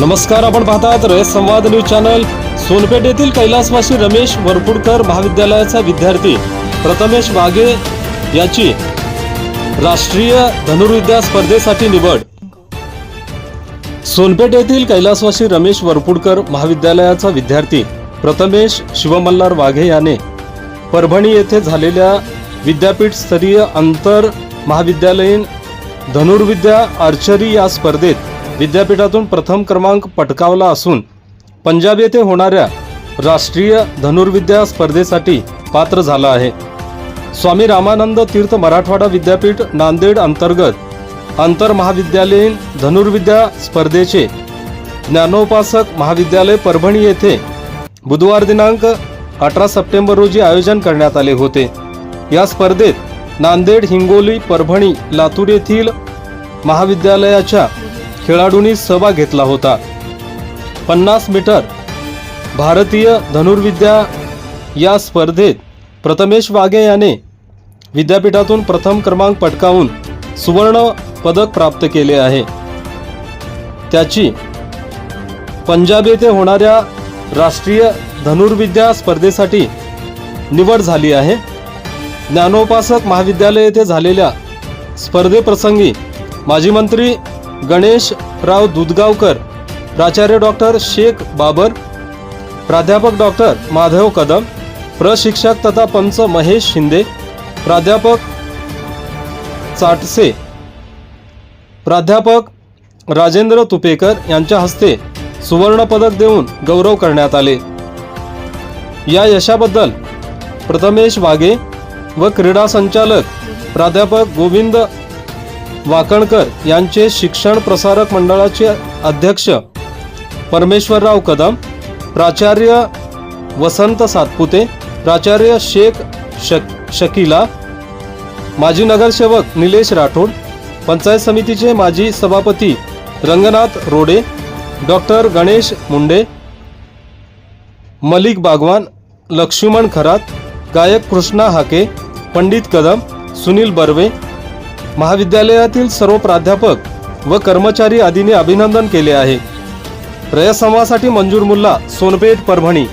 नमस्कार आपण पाहतात रयत संवाद न्यूज चॅनल. सोनपेठ येथील कैलासवासी रमेश वरपुडकर महाविद्यालयाचा विद्यार्थी प्रथमेश वाघे याची राष्ट्रीय धनुर्विद्या स्पर्धेसाठी निवड. सोनपेठ येथील कैलासवासी रमेश वरपुडकर महाविद्यालयाचा विद्यार्थी प्रथमेश शिवमल्हार वाघे याने परभणी येथे झालेल्या विद्यापीठ स्तरीय आंतर महाविद्यालयीन धनुर्विद्या आर्चरी या स्पर्धेत विद्यापीठातून प्रथम क्रमांक पटकावला असून पंजाब येथे होणाऱ्या राष्ट्रीय धनुर्विद्या स्पर्धेसाठी पात्र झाला आहे. स्वामी रामानंद तीर्थ मराठवाडा विद्यापीठ नांदेड अंतर्गत आंतर महाविद्यालयीन धनुर्विद्या स्पर्धेचे ज्ञानोपासक महाविद्यालय परभणी येथे बुधवार दिनांक अठरा सप्टेंबर रोजी आयोजन करण्यात आले होते. या स्पर्धेत नांदेड हिंगोली परभणी लातूर येथील महाविद्यालयाच्या खेळाडूंनी सहभाग घेतला होता. पन्नास मीटर. भारतीय धनुर्विद्या या स्पर्धेत प्रथमेश वाघे याने विद्यापीठातून प्रथम क्रमांक पटकावून सुवर्ण पदक प्राप्त केले आहे. त्याची पंजाब येथे होणाऱ्या राष्ट्रीय धनुर्विद्या स्पर्धेसाठी निवड झाली आहे. ज्ञानोपासक महाविद्यालय येथे झालेल्या स्पर्धेप्रसंगी माजी मंत्री गणेशराव दुधगावकर प्राचार्य डॉक्टर शेख बाबर प्राध्यापक डॉक्टर माधव कदम प्रशिक्षक तथा पंच महेश शिंदे प्राध्यापक चाटसे प्राध्यापक राजेंद्र तुपेकर यांच्या हस्ते सुवर्णपदक देऊन गौरव करण्यात आले. या यशाबद्दल प्रथमेश वाघे व क्रीडा संचालक प्राध्यापक गोविंद वाकणकर यांचे शिक्षण प्रसारक मंडळाचे अध्यक्ष परमेश्वरराव कदम प्राचार्य वसंत सातपुते प्राचार्य शेख शक शकीला माजी नगरसेवक निलेश राठोड पंचायत समितीचे माजी सभापती रंगनाथ रोडे डॉक्टर गणेश मुंडे मलिक बागवान लक्ष्मण खरात गायक कृष्णा हाके पंडित कदम सुनील बर्वे महाविद्यालयातील सर्व प्राध्यापक व कर्मचारी आदींनी अभिनंदन केले आहे. रयत मंजूर मुल्ला सोनपेठ परभणी.